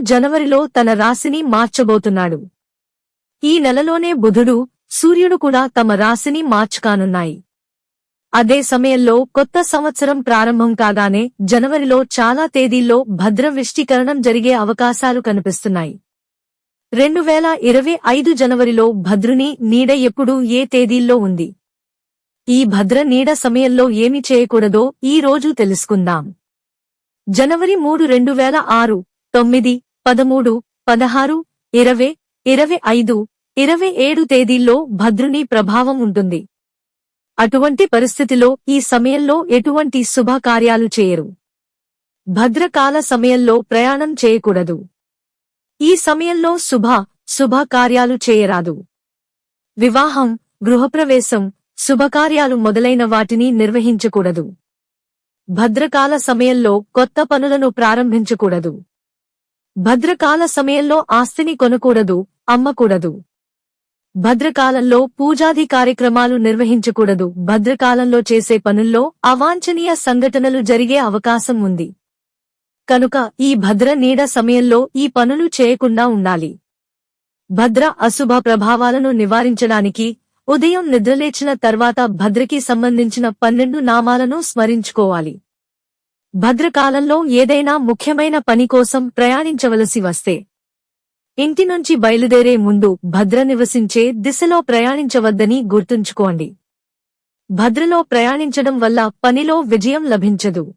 జనవరిలో తన రాశిని మార్చబోతున్నాడు. ఈ నెలలోనే బుధుడు సూర్యుడు కూడా తమ రాశిని మార్చుకానున్నాయి. అదే సమయంలో కొత్త సంవత్సరం ప్రారంభం కాగానే జనవరిలో చాలా తేదీల్లో భద్రవిష్టీకరణం జరిగే అవకాశాలు కనిపిస్తున్నాయి. రెండు వేల ఇరవై ఐదు జనవరిలో భద్రుని నీడ ఎప్పుడు ఏ తేదీల్లో ఉంది? ఈ భద్ర నీడ సమయంలో ఏమి చేయకూడదో ఈ రోజు తెలుసుకుందాం. జనవరి మూడు రెండు వేల ఆరు తొమ్మిది పదమూడు పదహారు ఇరవై ఇరవై ఐదు ఇరవై ఏడు తేదీల్లో భద్రుని ప్రభావం ఉంటుంది. అటువంటి పరిస్థితిలో ఈ సమయంలో ఎటువంటి శుభకార్యాలు చేయరు. భద్రకాల సమయంలో ప్రయాణం చేయకూడదు. ఈ సమయంలో శుభ శుభకార్యాలు చేయరాదు. వివాహం గృహప్రవేశం శుభకార్యాలు మొదలైన వాటిని నిర్వహించకూడదు. భద్రకాల సమయంలో కొత్త పనులను ప్రారంభించకూడదు. భద్రకాల సమయంలో ఆస్తిని కొనకూడదు అమ్మకూడదు. భద్రకాలంలో పూజాది కార్యక్రమాలు నిర్వహించకూడదు. భద్రకాలంలో చేసే పనుల్లో అవాంఛనీయ సంఘటనలు జరిగే అవకాశం ఉంది. కనుక ఈ భద్ర నీడ సమయంలో ఈ పనులు చేయకుండా ఉండాలి. భద్ర అశుభ ప్రభావాలను నివారించడానికి ఉదయం నిద్రలేచిన తర్వాత భద్రకి సంబంధించిన పన్నెండు నామాలను స్మరించుకోవాలి. భద్రకాలంలో ఏదైనా ముఖ్యమైన పని కోసం ప్రయాణించవలసి వస్తే ఇంటి నుంచి బయలుదేరే ముందు భద్ర నివసించే దిశలో ప్రయాణించవద్దని గుర్తుంచుకోండి. భద్రలో ప్రయాణించడం వల్ల పనిలో విజయం లభించదు.